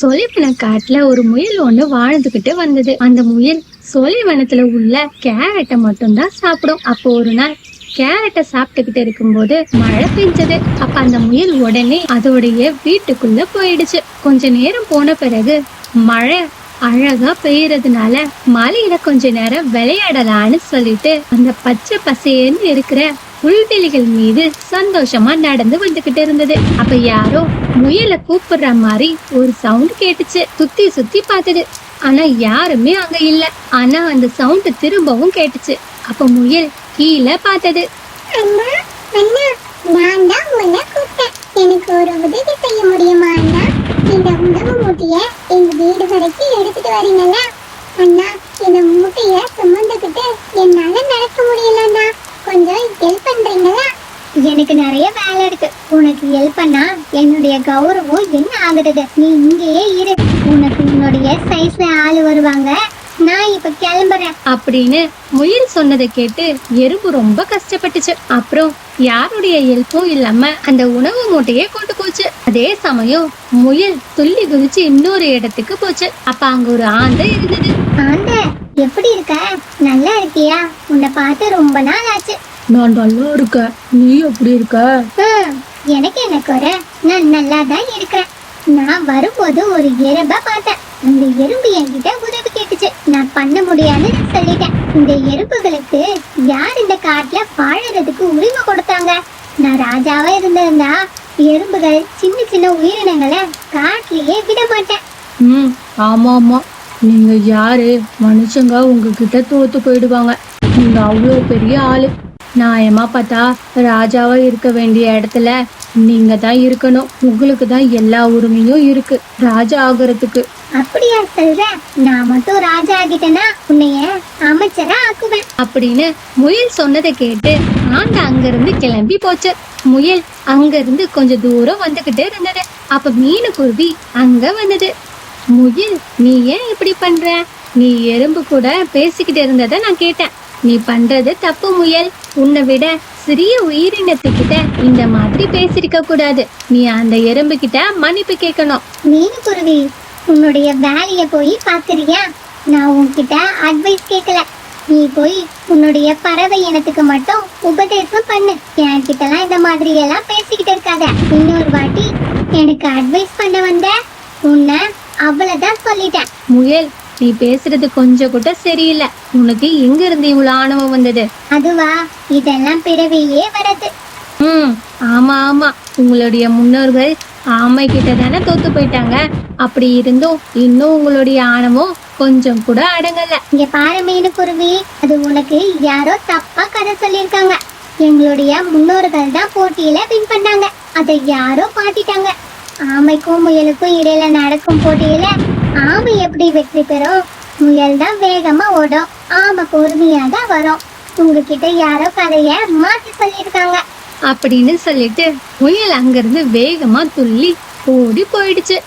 சொலிவன காட்டுல ஒரு முயல் ஒண்ணு வாழ்ந்துகிட்டு வந்தது. அந்த முயல் சொலிவனத்துல உள்ள கேரட்டை மட்டும்தான் சாப்பிடும். அப்போ ஒரு நாள் கேரட்டை சாப்பிட்டுக்கிட்டு இருக்கும்போது மழை பெஞ்சது. அப்ப அந்த முயல் உடனே அதோடைய வீட்டுக்குள்ள போயிடுச்சு. கொஞ்ச நேரம் போன பிறகு மழை அழகா பெய்யறதுனால மலையில கொஞ்ச நேரம் விளையாடலான்னு சொல்லிட்டு அந்த பச்சை பசேன்னு இருக்கிற புல்வெளிகள் மீது சந்தோஷமா நடந்து வந்துகிட்டு இருந்தது. அப்ப யாரோ முயலை கூப்பிடுற மாதிரி ஒரு சவுண்ட் கேட்டுச்சு. சுத்தி சுத்தி பார்த்தது. ஆனா யாருமே அங்க இல்ல. ஆனா அந்த சவுண்ட் திரும்பவும் கேட்டுச்சு. அப்ப முயல் கீழே பார்த்தது. நான் தான் கூப்பிட்டேன். எனக்கு ஒரு உதவி செய்ய முடியுமா அண்ணா? இந்த உணவு மூட்டைய எங்க வீடு வரைக்கும் எடுத்துட்டு வரீங்களா அண்ணா இந்த மூட்டைய சுமந்துக்கிட்டு என்னால நடக்க முடியலண்ணா. கொஞ்சம் ஹெல்ப் பண்றீங்களா? எனக்கு நிறைய வேலை இருக்கு. உனக்கு ஹெல்ப் பண்ணா என்னுடைய கௌரவம் என்ன ஆகுறது? நீ இங்கேயே இரு. உனக்கு உன்னுடைய சைஸ்ல ஆள் வருவாங்க. நான் இப்ப கிளம்புறேன். அப்படின்னு முயல் சொன்னதை கேட்டு எறும்பு ரொம்ப கஷ்டப்பட்டுச்சு. அப்புறம் யாருடைய ஹெல்ப்பும் இல்லாம அந்த உணவு மூட்டையே கொண்டு போச்சு. அதே சமயம் முயல் துள்ளி குதிச்சு இன்னொரு இடத்துக்கு போச்சு. அப்ப அங்க ஒரு ஆந்தை இருந்தது. ஆண்ட எப்படி இருக்க? நல்லா இருக்கியா? உன்னை பார்த்து ரொம்ப நாள் ஆச்சு. நான் நல்லா இருக்க நீ எப்படி இருக்க? எனக்கு என்ன குறை நான் நல்லா தான் இருக்கிறேன். நான் வரும்போது ஒரு எறும்ப பார்த்தேன். அந்த எறும்பு என்கிட்ட உதவி கேட்டுச்சு. நான் பண்ண முடியாதுன்னு சொல்லிட்டேன். இந்த எறும்புகளுக்கு யார் இந்த காட்டுல வாழறதுக்கு உரிமை கொடுத்தாங்க? நான் ராஜாவா இருந்திருந்தா எறும்புகள் சின்ன சின்ன உயிரினங்களை காட்டிலேயே விட மாட்டேன். ம் ஆமா ஆமா. நீங்க யாரு? மனுஷங்க உங்ககிட்ட தோத்து போயிடுவாங்க. நீங்க அவ்வளோ பெரிய ஆளு. நியாயமா பார்த்தா ராஜாவா இருக்க வேண்டிய இடத்துல நீங்க தான் இருக்கணும். உங்களுக்கு தான் எல்லா உரிமையும் இருக்கு. ராஜா ஆகுறதுக்கு. அப்படியா சொல்ற? நான் மட்டும் ராஜா ஆகிட்டேன்னா உன்னைய அமைச்சரா ஆக்குவேன். அப்படின்னு முயல் சொன்னதை கேட்டு ஆண்ட அங்கிருந்து கிளம்பி போச்சு. முயல் அங்கிருந்து கொஞ்ச தூரம் வந்துகிட்டே இருந்தது. அப்ப மீனுக்குருவி அங்க வந்தது. முயல் நீ ஏன் இப்படி பண்ற? நீ எறும்பு கூட பேசிக்கிட்டு இருந்ததை நான் கேட்டேன். நீ பண்றது தப்பு முயல். உன்னை விட சிறிய உயிரினத்துக்கிட்ட இந்த மாதிரி பேசிருக்க கூடாது. நீ அந்த எறும்பு கிட்ட மன்னிப்பு கேட்கணும். மீனுக்குருவி உன்னுடைய வேலைய போய் பாக்குறியா? நான் உன்கிட்ட அட்வைஸ் கேட்கல நீ போய் உன்னுடைய பறவை இனத்துக்கு மட்டும் உபதேசம் பண்ணு. என்கிட்டலாம் இந்த மாதிரி எல்லாம் பேசிக்கிட்டு இருக்காத. இன்னொரு வாட்டி எனக்கு அட்வைஸ் பண்ண வந்த உன்னை அவ்வளவுதான் சொல்லிட்டேன். முயல் நீ பேசுறது கொஞ்சம் கூட சரியில்லை. உனக்கு எங்க இருந்து இவ்வளவு ஆணவம் வந்தது? அதுவா இதெல்லாம் பிறவியே வரது ம் ஆமா ஆமா. உங்களுடைய முன்னோர்கள் ஆமை கிட்ட தானே தோத்து போயிட்டாங்க. அப்படி இருந்தும் இன்னும் உங்களுடைய ஆணவம் கொஞ்சம் கூட அடங்கல. இங்க பாரு மீனுக்குருவி அது உனக்கு யாரோ தப்பா கதை சொல்லியிருக்காங்க. எங்களுடைய முன்னோர்கள் தான் போட்டியில வின் பண்ணாங்க. அதை யாரோ பாட்டிட்டாங்க ஆமைக்கும் முயலுக்கும் இடையில நடக்கும் போட்டியில ஆமை எப்படி வெற்றி பெறும்? முயல் தான் வேகமா ஓடும். ஆமை பொறுமையா தான் வரும். உங்ககிட்ட யாரோ கதைய மாத்தி சொல்லியிருக்காங்க. அப்படின்னு சொல்லிட்டு முயல் அங்கிருந்து வேகமா துள்ளி ஓடி போயிடுச்சு.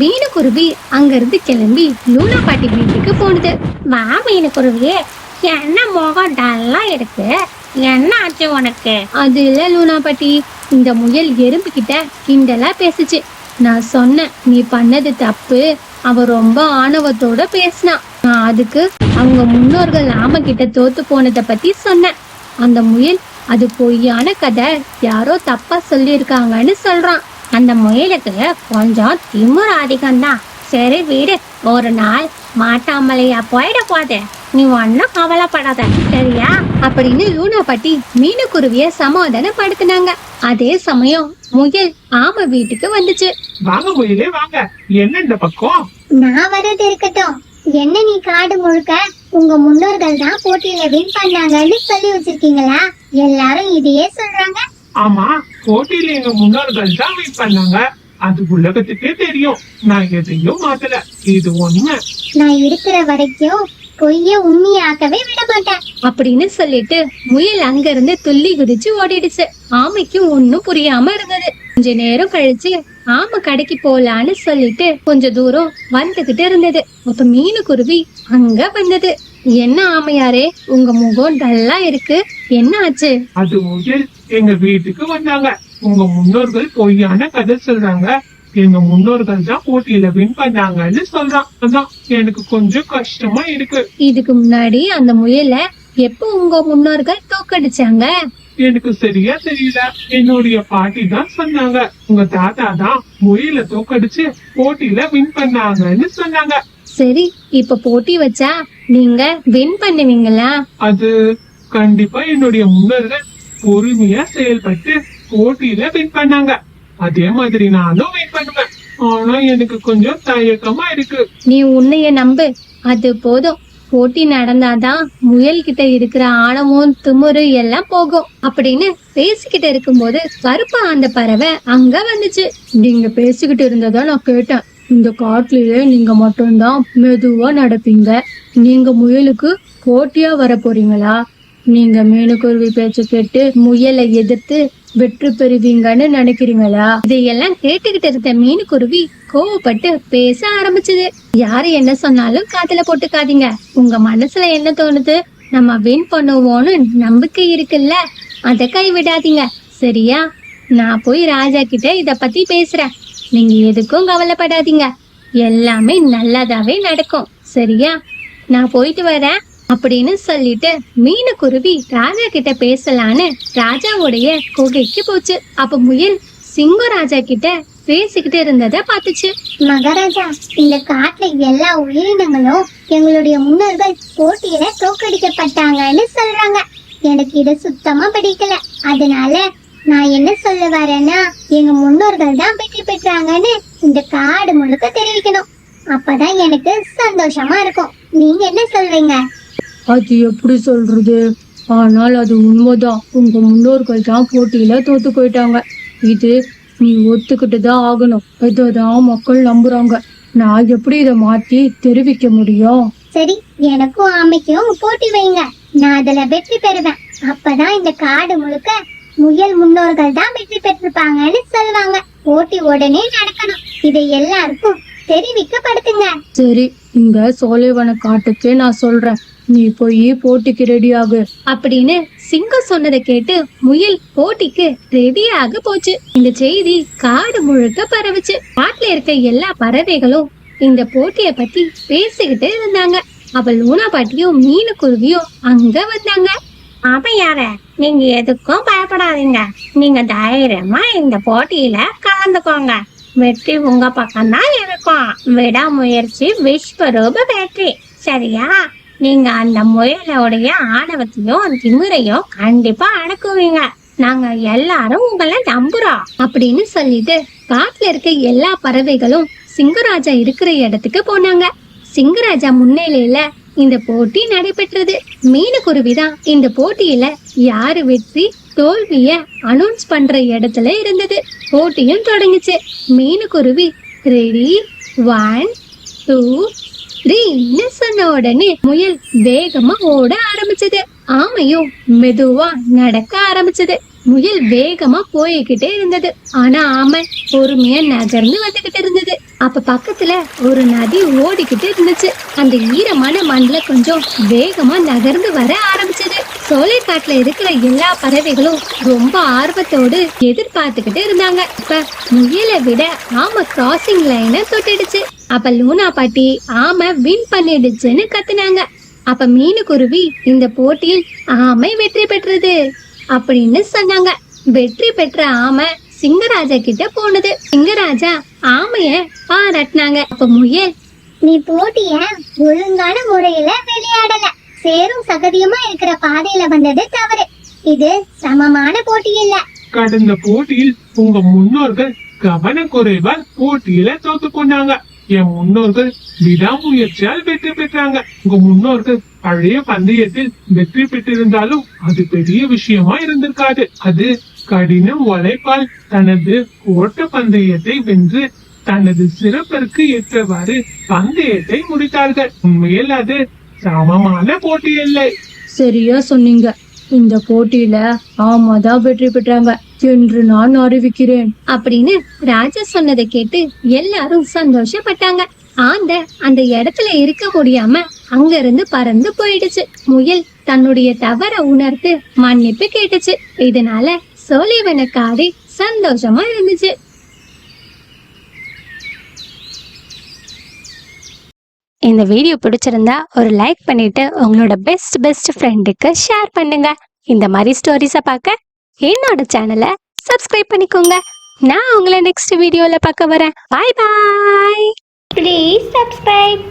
மீனுக்குருவி அங்கிருந்து கிளம்பி லூனா பாட்டி வீட்டுக்கு போனது வா மீனுக்குருவியே. என்ன முகம் டல்லா இருக்கு. என்ன ஆச்சு உனக்கு? அது இல்ல லூனா பாட்டி. இந்த முயல் எறும்பு கிட்ட கிண்டலா பேசுச்சு. நான் சொன்னேன் நீ பண்ணது தப்பு. அவ ரொம்ப ஆணவத்தோட பேசினான் நான் அதுக்கு அவங்க முன்னோர்கள் நாம கிட்ட தோத்து போனதை பத்தி சொன்னேன். அந்த முயல் அது பொய்யான கதை யாரோ தப்பா சொல்லியிருக்காங்கன்னு சொல்றான். அந்த முயலுக்கு கொஞ்சம் திமுற அதிகம்தான் சரி வீடு ஒரு நாள் மாட்டாமலையா போயிட போதே. நீ ஒன்னும் கவலைப்படாத சரியா? அப்படின்னு லூனா பாட்டி மீனுக்குருவிய சமாதானப்படுத்தினாங்க. அதே சமயம் முயல் ஆமை வீட்டுக்கு வந்துச்சு. வாங்க முயலே வாங்க. என்ன இந்த பக்கம்? நான் வர்றது இருக்கட்டும். என்ன நீ காடு முழுக்க உங்க முன்னோர்கள் தான் போட்டியில வின் பண்ணாங்கன்னு சொல்லி வச்சிருக்கீங்களா? எல்லாரும் இதையே சொல்றாங்க. ஆமா போட்டியில எங்க முன்னோர்கள் தான் வெயிட் பண்ணாங்க. அது உலகத்துக்கே தெரியும். நான் எதையும் மாத்தல. இது உண்மை நான் இருக்கிற வரைக்கும் பொய்ய உண்மையாக்கவே விட மாட்டேன் அப்படின்னு சொல்லிட்டு முயல் அங்கிருந்து துள்ளி குதிச்சு ஓடிடுச்சு. ஆமைக்கு ஒன்னும் புரியாம இருந்தது. கொஞ்ச நேரம் கழிச்சு ஆமை கடைக்கு போலான்னு சொல்லிட்டு கொஞ்ச தூரம் வந்துகிட்டு இருந்தது. அப்ப மீனுக்குருவி அங்க வந்தது. என்ன ஆமையாரே உங்க முகம் டல்லா இருக்கு. என்ன ஆச்சு? அது முயல் எங்க வீட்டுக்கு வந்தாங்க. உங்க முன்னோர்கள் பொய்யான கதை சொல்றாங்க. எங்க முன்னோர்கள் தான் போட்டியில வின் பண்ணாங்கன்னு சொல்றான். அதான் எனக்கு கொஞ்சம் கஷ்டமா இருக்கு. இதுக்கு முன்னாடி அந்த முயலை எப்போ உங்க முன்னோர்கள் தோக்கடிச்சாங்க? எனக்கு சரியா தெரியல. என்னுடைய பாட்டி தான் சொன்னாங்க. உங்க தாத்தா தான் முயல தோக்கடிச்சு போட்டியில வின் பண்ணாங்கன்னு சொன்னாங்க. சரி இப்ப போட்டி வச்சா நீங்க வின் பண்ணுவீங்களா? அது கண்டிப்பா என்னுடைய முன்னோர்கள் பொறுமையா செயல்பட்டு போட்டியில வின் பண்ணாங்க. அதே மாதிரி நானும் ஆனா எனக்கு கொஞ்சம் தயக்கமா இருக்கு. நீ உன்னைய நம்பு. அது போதும். போட்டி நடந்தாதான் முயல் கிட்ட இருக்கிற ஆணவம் திமிரு எல்லாம் போகும். அப்படின்னு பேசிக்கிட்டு இருக்கும்போது கருப்பா அந்த பறவை அங்க வந்துச்சு. நீங்க பேசிக்கிட்டு இருந்ததா நான் கேட்டேன். இந்த காட்டுலயே நீங்க மட்டும்தான் மெதுவா நடப்பீங்க. நீங்க முயலுக்கு போட்டியா வர போறீங்களா? நீங்க மீனுக்குருவி பேச்சு கேட்டு முயலை எதிர்த்து வெற்றி பெறுவீங்கன்னு நினைக்கிறீங்களா? இதையெல்லாம் கேட்டுக்கிட்டு இருந்த மீனுக்குருவி கோவப்பட்டு பேச ஆரம்பிச்சது. யாரு என்ன சொன்னாலும் காதுல போட்டுக்காதீங்க. உங்க மனசுல என்ன தோணுது? நம்ம வின் பண்ணுவோம்னு நம்பிக்கை இருக்குல்ல? அத கைவிடாதீங்க. சரியா? நான் போய் ராஜா கிட்ட இத பத்தி பேசுறேன். நீங்க எதுக்கும் கவலைப்படாதீங்க. எல்லாமே நல்லதாவே நடக்கும். சரியா? நான் போயிட்டு வரேன். அப்படின்னு சொல்லிட்டு மீனுக்குருவி ராஜா கிட்ட பேசலான்னு ராஜாவுடைய குகைக்கு போச்சு. அப்ப முயல் சிங்கம் ராஜா கிட்ட பேசிக்கிட்டு இருந்தத பாத்துச்சு மகாராஜா இந்த காட்டுல எல்லா உயிரினங்களும் எங்களுடைய முன்னோர்கள் போட்டியில தோற்கடிக்கப்பட்டாங்கன்னு சொல்றாங்க. எனக்கு இது சுத்தமா பிடிக்கல. அதனால நான் என்ன சொல்ல வரேன்னா எங்க முன்னோர்கள் தான் வெற்றி பெற்றாங்கன்னு இந்த காடு முழுக்க தெரிவிக்கணும். அப்பதான் எனக்கு சந்தோஷமா இருக்கும். நீங்க என்ன சொல்றீங்க? அது எப்படி சொல்றது? ஆனால் அது உண்மைதான். உங்க முன்னோர்கள் தான் போட்டியில தோத்து போயிட்டாங்க. இது நீ ஒத்துக்கிட்டு தான் ஆகணும். இதான் மக்கள் நம்புறாங்க. நான் எப்படி இதை மாத்தி தெரிவிக்க முடியும்? சரி எனக்கும் ஆமைக்கும் போட்டி வைங்க. நான் அதுல வெற்றி பெறுவேன். அப்பதான் இந்த காடு முழுக்க முயல் முன்னோர்கள் தான் வெற்றி பெற்றிருப்பாங்கன்னு சொல்லுவாங்க. போட்டி உடனே நடக்கணும். இதை எல்லாருக்கும் தெரிவிக்கப்படுத்துங்க. சரி இந்த சோலைவன காட்டுக்கே நான் சொல்றேன். நீ போய் போட்டிக்கு ரெடி ஆகு. அப்படின்னு சிங்கம் சொன்னதை கேட்டு முயல் போட்டிக்கு ரெடியாக போச்சு. இந்த செய்தி காடு முழுக்க பரவுச்சு. காட்டுல இருக்க எல்லா பறவைகளும் இந்த போட்டிய பத்தி பேசிக்கிட்டு இருந்தாங்க. அப்ப லூனா பாட்டியும் மீனுக்குருவியும் அங்க வந்தாங்க. அப்ப யார? நீங்க எதுக்கும் பயப்படாதீங்க. நீங்க தைரியமா இந்த போட்டியில கலந்துக்கோங்க. வெற்றி உங்க பக்கம் தான் இருக்கும். விடாமுயற்சி விஸ்வரூப வெற்றி. சரியா? நீங்க அந்த முயலோடைய ஆணவத்தையும் திமிரையும் கண்டிப்பா அடக்குவீங்க. நாங்க எல்லாரும் உங்களை நம்புறோம் அப்படின்னு சொல்லிட்டு காட்டுல இருக்க எல்லா பறவைகளும் சிங்கராஜா இருக்கிற இடத்துக்கு போனாங்க. சிங்கராஜா முன்னிலையில இந்த போட்டி நடைபெற்றது. மீனக்குருவி தான் இந்த போட்டியில யாரு வெற்றி தோல்விய அனௌன்ஸ் பண்ற இடத்துல இருந்தது. போட்டியும் தொடங்குச்சு. மீனுக்குருவி ரெடி ஒன் டூ த்ரீன்னு சொன்ன உடனே முயல் வேகமா ஓட ஆரம்பிச்சது. ஆமையும் மெதுவா நடக்க ஆரம்பிச்சது. முயல் வேகமா போய்கிட்டே இருந்தது. ஆனா ஆமை பொறுமையா நகர்ந்து வந்துகிட்டு இருந்தது. அப்ப பக்கத்துல ஒரு நதி ஓடிக்கிட்டு இருந்துச்சு. அந்த ஈரமான மண்ல கொஞ்சம் வேகமா நகர்ந்து வர ஆரம்பிச்சது. சோலைக்காட்டுல இருக்கிற எல்லா பறவைகளும் ரொம்ப ஆர்வத்தோடு எதிர்பார்த்துக்கிட்டு இருந்தாங்க. இப்ப முயலை விட ஆமை கிராசிங் லைனை தொட்டிடுச்சு. அப்ப லூனா பாட்டி ஆமை வின் பண்ணிடுச்சுன்னு கத்துனாங்க. அப்ப மீனுக்குருவி இந்த போட்டியில் ஆமை வெற்றி பெற்றது அப்படின்னு சொன்னாங்க. வெற்றி பெற்ற ஆமை சிங்கராஜா கிட்ட போனது. சிங்கராஜா ஆமைய பாராட்டினாங்க. அப்ப முயல் நீ போட்டிய ஒழுங்கான முறையில விளையாடல. சேரும் சகதியுமா இருக்கிற பாதையில வந்தது தவறு. இது சமமான போட்டி இல்ல. கடந்த போட்டியில் உங்க முன்னோர்கள் கவனக்குறைவால் போட்டியில தோத்து கொண்டாங்க. என் முன்னோர்கள் விடாமுயற்சியால் வெற்றி பெற்றாங்க. உங்க முன்னோர்கள் பழைய பந்தயத்தில் வெற்றி பெற்றிருந்தாலும் அது பெரிய விஷயமா இருந்திருக்காது. அது கடின உழைப்பால் தனது ஓட்ட பந்தயத்தை வென்று தனது சிறப்பிற்கு ஏற்றவாறு பந்தயத்தை முடித்தார்கள். உண்மையில் அது சமமான போட்டி இல்லை. சரியா சொன்னீங்க. இந்த போட்டியில ஆமா தான் வெற்றி பெற்றாங்க. என்று நான் அறிவிக்கிறேன். அப்படின்னு ராஜா சொன்னதை கேட்டு எல்லாரும் சந்தோஷப்பட்டாங்க. ஆந்த அந்த இடத்துல இருக்க முடியாம அங்க இருந்து பறந்து போயிடுச்சு. முயல் தன்னுடைய தவற உணர்த்து மன்னிப்பு கேட்டுச்சு. இதனால சோழிவன காடு சந்தோஷமா இருந்துச்சு. இந்த வீடியோ பிடிச்சிருந்தா ஒரு லைக் பண்ணிட்டு உங்களோட பெஸ்ட் பெஸ்ட் ஃப்ரெண்டுக்கு ஷேர் பண்ணுங்க. இந்த மாதிரி ஸ்டோரிஸை பார்க்க என்னோட சேனலை சப்ஸ்கிரைப் பண்ணிக்கோங்க. நான் உங்களை நெக்ஸ்ட் வீடியோவில் பார்க்க வரேன் பாய் பாய் ப்ளீஸ் சப்ஸ்கிரைப்